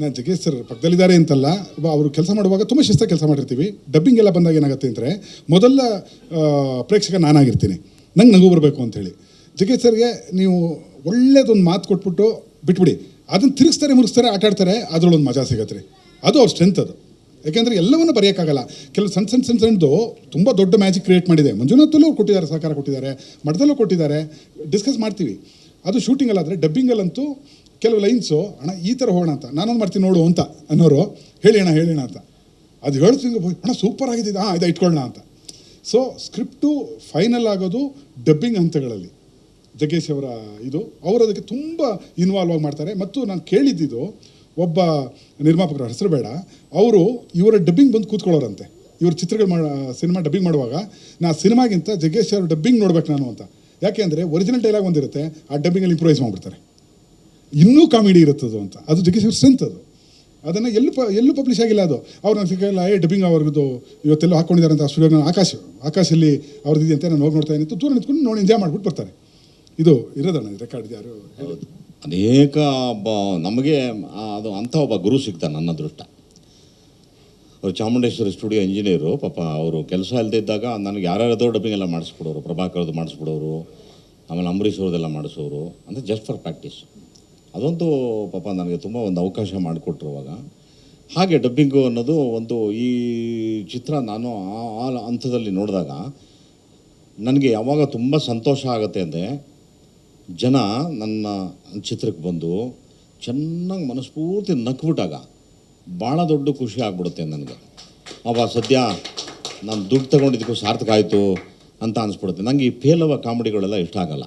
ನಾನು ಜಗೇಶ್ ಸರ್ ಪಕ್ಕದಲ್ಲಿದ್ದಾರೆ ಅಂತಲ್ಲ ಅವರು ಕೆಲಸ ಮಾಡುವಾಗ ತುಂಬ ಶಿಸ್ತ ಕೆಲಸ ಮಾಡಿರ್ತೀವಿ. ಡಬ್ಬಿಂಗ್ ಎಲ್ಲ ಬಂದಾಗ ಏನಾಗುತ್ತೆ ಅಂದರೆ, ಮೊದಲ ಪ್ರೇಕ್ಷಕ ನಾನಾಗಿರ್ತೀನಿ. ನಂಗೆ ನಗು ಬರಬೇಕು ಅಂತೇಳಿ ಜಗೇಶ್ ಸರ್ಗೆ ನೀವು ಒಳ್ಳೇದೊಂದು ಮಾತು ಕೊಟ್ಬಿಟ್ಟು ಬಿಟ್ಬಿಡಿ. ಅದನ್ನು ತಿರುಗಿಸ್ತಾರೆ, ಮುರುಗಿಸ್ತಾರೆ, ಆಟ ಆಡ್ತಾರೆ, ಅದರಲ್ಲೊಂದು ಮಜಾ ಸಿಗತ್ತೆ ರೀ. ಅದು ಅವ್ರ ಸ್ಟ್ರೆಂತ್ ಅದು. ಯಾಕೆಂದರೆ ಎಲ್ಲವನ್ನು ಬರೆಯೋಕ್ಕಾಗಲ್ಲ. ಕೆಲವು ಸಣ್ಣ ಸಣ್ಣ ಸಣ್ಣ ಸಣ್ಣದು ತುಂಬ ದೊಡ್ಡ ಮ್ಯಾಜಿಕ್ ಕ್ರಿಯೇಟ್ ಮಾಡಿದೆ. ಮಂಜುನಾಥಲ್ಲೂ ಕೊಟ್ಟಿದ್ದಾರೆ, ಸಹಕಾರ ಕೊಟ್ಟಿದ್ದಾರೆ, ಮಠದಲ್ಲೂ ಕೊಟ್ಟಿದ್ದಾರೆ. ಡಿಸ್ಕಸ್ ಮಾಡ್ತೀವಿ. ಅದು ಶೂಟಿಂಗಲ್ಲಾದರೆ ಡಬ್ಬಿಂಗಲ್ಲಂತೂ ಕೆಲವು ಲೈನ್ಸು ಅಣ್ಣ, ಈ ಥರ ಹೋಗೋಣ ಅಂತ, ನಾನೊಂದು ಮಾಡ್ತೀನಿ ನೋಡು ಅಂತ ಅನ್ನೋರು, ಹೇಳಿ ಅಣ್ಣ ಹೇಳಿ ಅಣ್ಣ ಅಂತ. ಅದು ಹೇಳ್ತೀನಿ ಅಣ್ಣ ಸೂಪರ್ ಆಗಿದೆ ಹಾಂ ಇದು ಇಟ್ಕೊಳ್ಳೋಣ ಅಂತ. ಸೊ ಸ್ಕ್ರಿಪ್ಟು ಫೈನಲ್ ಆಗೋದು ಡಬ್ಬಿಂಗ್ ಹಂತಗಳಲ್ಲಿ. ಜಗ್ಗೇಶ್ ಅವರ ಇದು, ಅವರು ಅದಕ್ಕೆ ತುಂಬ ಇನ್ವಾಲ್ವ್ ಆಗಿ ಮಾಡ್ತಾರೆ. ಮತ್ತು ನಾನು ಕೇಳಿದ್ದಿದ್ದು ಒಬ್ಬ ನಿರ್ಮಾಪಕರ ಹೆಸರು ಬೇಡ, ಅವರು ಇವರ ಡಬ್ಬಿಂಗ್ ಬಂದು ಕೂತ್ಕೊಳ್ಳೋರಂತೆ. ಇವ್ರ ಚಿತ್ರಗಳು ಮಾಡ ಸಿನಿಮಾ ಡಬ್ಬಿಂಗ್ ಮಾಡುವಾಗ, ನಾ ಸಿನಿಮಾಗಿಂತ ಜಗ್ಗೇಶ್ ಅವ್ರ ಡಬ್ಬಿಂಗ್ ನೋಡ್ಬೇಕು ನಾನು ಅಂತ. ಯಾಕೆ ಅಂದರೆ ಒರಿಜಿನಲ್ ಡೈಲಾಗ್ ಒಂದಿರುತ್ತೆ, ಆ ಡಬ್ಬಿಂಗಲ್ಲಿ ಇಂಪ್ರೂವೈಸ್ ಮಾಡಿಬಿಡ್ತಾರೆ. ಇನ್ನೂ ಕಾಮಿಡಿ ಇರುತ್ತದು ಅಂತ. ಅದು ಅವ್ರ ಸ್ಟ್ರೆಂತ್ ಅದು. ಅದನ್ನು ಎಲ್ಲೂ ಪ, ಎಲ್ಲೂ ಪಬ್ಲಿಷ್ ಆಗಿಲ್ಲ ಅದು. ಅವ್ರು ನನಗೆ ಸಿಕ್ಕಲ್ಲ ಏ ಡಬ್ಬಿಂಗ್ ಅವ್ರದ್ದು ಇವತ್ತೆಲ್ಲ ಹಾಕೊಂಡಿದ್ದಾರೆ ಅಂತ ಸ್ಟುಡಿಯೋ ಆಕಾಶ. ಆಕಾಶಲ್ಲಿ ಅವ್ರದ್ದು ಅಂತ ನಾನು ಹೋಗಿ ನೋಡ್ತಾ ಇದ್ದೀನಿ ದೂರ ನಿಂತ್ಕೊಂಡು ನೋಡಿ ಎಂಜಾಯ್ ಮಾಡ್ಬಿಟ್ಟು ಬರ್ತಾರೆ. ಇದು ಇರೋದಣ್ಣ ರೆಕಾರ್ಡ್ ಯಾರು. ಅನೇಕ ಒಬ್ಬ ನಮಗೆ ಅದು ಅಂಥ ಒಬ್ಬ ಗುರು ಸಿಗ್ತಾನೆ ನನ್ನ ಅದೃಷ್ಟ ಅವರು ಚಾಮುಂಡೇಶ್ವರಿ ಸ್ಟುಡಿಯೋ ಇಂಜಿನಿಯರು ಪಾಪ ಅವರು ಕೆಲಸ ಇದ್ದಾಗ ನನಗೆ ಯಾರ್ಯಾರದೋ ಡಬ್ಬಿಂಗ್ ಎಲ್ಲ ಮಾಡಿಸ್ಬಿಡೋರು, ಪ್ರಭಾಕರ್ದು ಮಾಡಿಸ್ಬಿಡೋರು, ಆಮೇಲೆ ಅಂಬರೀಷ್ ಅವ್ರದ್ದೆಲ್ಲ ಮಾಡಿಸೋರು, ಅಂದರೆ ಜಸ್ಟ್ ಫಾರ್ ಪ್ರಾಕ್ಟೀಸ್ ಅದೊಂದು ಪಾಪ ನನಗೆ ತುಂಬ ಒಂದು ಅವಕಾಶ ಮಾಡಿಕೊಟ್ರು ಅವಾಗ. ಹಾಗೆ ಡಬ್ಬಿಂಗು ಅನ್ನೋದು ಒಂದು ಈ ಚಿತ್ರ ನಾನು ಆ- ಹಂತದಲ್ಲಿ ನೋಡಿದಾಗ ನನಗೆ ಯಾವಾಗ ತುಂಬ ಸಂತೋಷ ಆಗುತ್ತೆ ಅಂದರೆ ಜನ ನನ್ನ ಚಿತ್ರಕ್ಕೆ ಬಂದು ಚೆನ್ನಾಗಿ ಮನಸ್ಫೂರ್ತಿ ನಕ್ಬಿಟ್ಟಾಗ ಭಾಳ ದೊಡ್ಡ ಖುಷಿ ಆಗ್ಬಿಡುತ್ತೆ ನನಗೆ. ಅವ ಸದ್ಯ ನಾನು ದುಡ್ಡು ತಗೊಂಡಿದ್ದಕ್ಕೂ ಸಾರ್ಥಕ ಆಯಿತು ಅಂತ ಅನಿಸ್ಬಿಡುತ್ತೆ. ನನಗೆ ಈ ಫೇಲವ ಕಾಮಿಡಿಗಳೆಲ್ಲ ಇಷ್ಟ ಆಗಲ್ಲ.